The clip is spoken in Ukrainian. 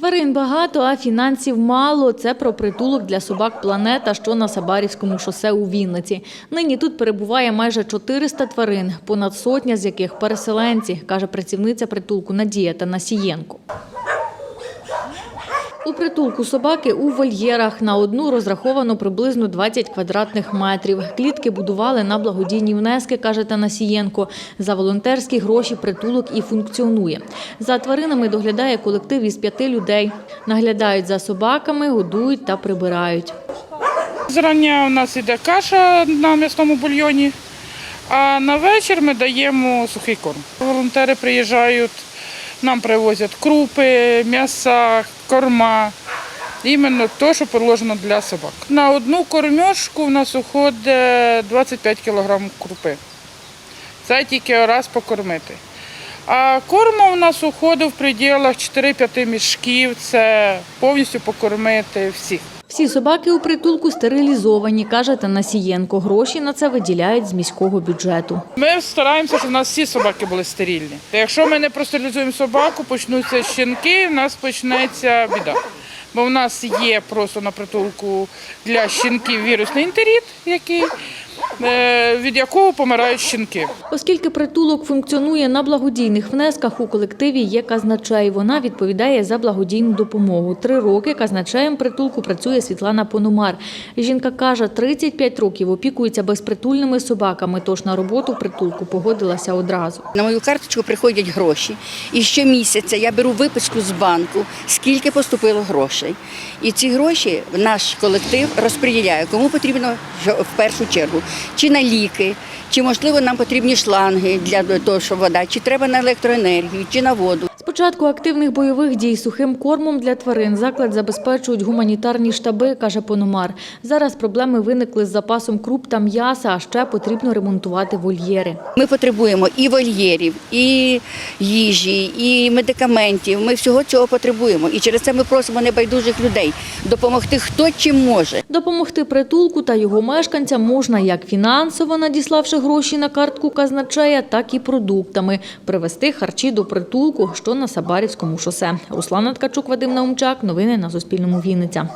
Тварин багато, а фінансів мало. Це про притулок для собак «Планета», що на Сабарівському шосе у Вінниці. Нині тут перебуває майже 400 тварин, понад сотня з яких переселенці, каже працівниця притулку Надія Танасієнко. У притулку собаки у вольєрах на одну розраховано приблизно 20 квадратних метрів. Клітки будували на благодійні внески, каже Танасієнко. За волонтерські гроші притулок і функціонує. За тваринами доглядає колектив із п'яти людей. Наглядають за собаками, годують та прибирають. Зрання у нас іде каша на м'ясному бульйоні, а на вечір ми даємо сухий корм. Волонтери приїжджають, нам привозять крупи, м'яса, корма. Іменно те, що положено для собак. На одну кормьошку в нас уходить 25 кг крупи. Це тільки раз покормити. А корма у нас уходить в пределах 4-5 мішків. Це повністю покормити всіх. Всі собаки у притулку стерилізовані, каже Танасієнко. Гроші на це виділяють з міського бюджету. Ми стараємося, щоб у нас всі собаки були стерильні. Якщо ми не простерилізуємо собаку, почнуться щенки, в нас почнеться біда. Бо в нас є просто на притулку для щенків вірусний інтеріт, який, від якого помирають щенки. Оскільки притулок функціонує на благодійних внесках, у колективі є казначей. Вона відповідає за благодійну допомогу. Три роки казначеєм притулку працює Світлана Пономар. Жінка каже, 35 років опікується безпритульними собаками, тож на роботу притулку погодилася одразу. На мою карточку приходять гроші. І щомісяця я беру виписку з банку, скільки поступило грошей. І ці гроші наш колектив розподіляє, кому потрібно в першу чергу, чи на ліки, чи можливо нам потрібні шланги для того, щоб вода, чи треба на електроенергію, чи на воду. Початку активних бойових дій сухим кормом для тварин заклад забезпечують гуманітарні штаби, каже Пономар. Зараз проблеми виникли з запасом круп та м'яса, а ще потрібно ремонтувати вольєри. Ми потребуємо і вольєрів, і їжі, і медикаментів. Ми всього цього потребуємо. І через це ми просимо небайдужих людей допомогти хто чим може. Допомогти притулку та його мешканцям можна як фінансово, надіславши гроші на картку казначея, так і продуктами. Привезти харчі до притулку, що на Сабарівському шосе. Руслана Ткачук, Вадим Наумчак. Новини на Суспільному. Вінниця.